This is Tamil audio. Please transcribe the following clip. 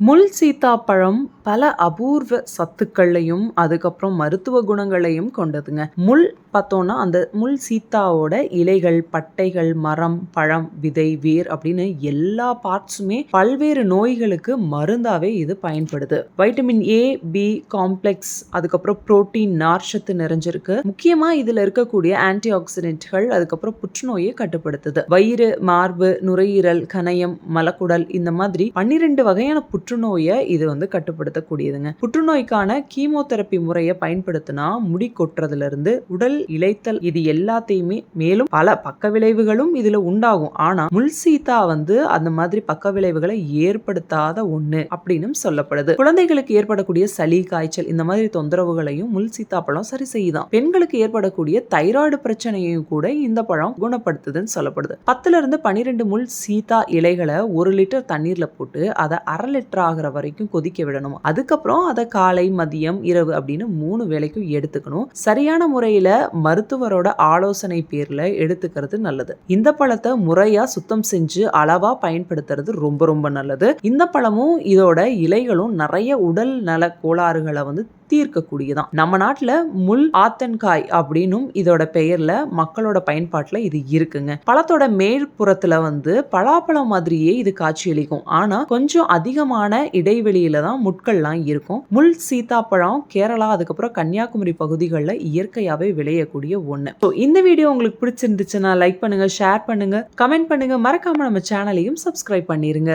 முள் சீத்தாப்பழம் பல அபூர்வ சத்துக்களையும் அதுக்கப்புறம் மருத்துவ குணங்களையும் கொண்டதுங்க. முள் பார்த்தோம்னா அந்த முள் சீத்தாவோட இலைகள் பட்டைகள் மரம் பழம் விதை வேர் அப்படின்னு எல்லா பார்ட்ஸுமே பல்வேறு நோய்களுக்கு மருந்தாவே இது பயன்படுது. வைட்டமின் ஏ பி காம்ப்ளெக்ஸ் அதுக்கப்புறம் புரோட்டீன் நார்ச்சத்து நிறைஞ்சிருக்கு. முக்கியமா இதுல இருக்கக்கூடிய ஆன்டி ஆக்சிடென்ட்கள் அதுக்கப்புறம் புற்றுநோயை கட்டுப்படுத்துது. வயிறு மார்பு நுரையீரல் கணையம் மலக்குடல் இந்த மாதிரி பன்னிரெண்டு வகையான புற்றுநோயை இது வந்து கட்டுப்படுத்தக்கூடியதுங்க. புற்றுநோய்க்கான கீமோதெரப்பி முறையை பயன்படுத்தினா முடி கொட்டுறதுல இருந்து உடல் இழைத்தல் இது எல்லாத்தையுமே மேலும் பல பக்க விளைவுகளும் இதுல உண்டாகும். ஆனா முள் சீத்தா வந்து அந்த மாதிரி பக்க விளைவுகளை ஏற்படுத்தாத ஒண்ணு அப்படின்னு சொல்லப்படுது. குழந்தைகளுக்கு ஏற்படக்கூடிய சளி காய்ச்சல் இந்த மாதிரி தொந்தரவுகளையும் முள் சீத்தா பழம் சரி செய்யுதான். பெண்களுக்கு ஏற்படக்கூடிய தைராய்டு பிரச்சனையையும் கூட இந்த பழம் குணப்படுத்துதுன்னு சொல்லப்படுது. பத்துல இருந்து பனிரெண்டு முள் சீத்தா இலைகளை ஒரு லிட்டர் தண்ணீர்ல போட்டு அதை அரை லிட்டர் ஆகிற வரைக்கும் கொதிக்க விடணும். அதுக்கப்புறம் அதை காலை மதியம் இரவு அப்படின்னு மூணு வேலைக்கும் எடுத்துக்கணும். சரியான முறையில மருத்துவரோட ஆலோசனை பேர்ல எடுத்துக்கிறது நல்லது. இந்த பழத்தை முறையா சுத்தம் செஞ்சு அளவா பயன்படுத்துறது ரொம்ப ரொம்ப நல்லது. இந்த பழமும் இதோட இலைகளும் நிறைய உடல் நல கோளாறுகளை வந்து தீர்க்கக்கூடியதான். நம்ம நாட்டில் முள் ஆத்தன்காய் அப்படின்னும் இதோட பெயர்ல மக்களோட பயன்பாட்டில் இது இருக்குங்க. பழத்தோட மேற்புறத்தில் வந்து பலாப்பழம் மாதிரியே இது காட்சியளிக்கும். ஆனா கொஞ்சம் அதிகமான இடைவெளியில தான் முட்கள்லாம் இருக்கும். முள் சீத்தாப்பழம் கேரளா அதுக்கப்புறம் கன்னியாகுமரி பகுதிகளில் இயற்கையாகவே விளையக்கூடிய ஒன்று ஸோ இந்த வீடியோ உங்களுக்கு பிடிச்சிருந்துச்சுன்னா லைக் பண்ணுங்க ஷேர் பண்ணுங்க கமெண்ட் பண்ணுங்க. மறக்காம நம்ம சேனலையும் சப்ஸ்கிரைப் பண்ணிருங்க.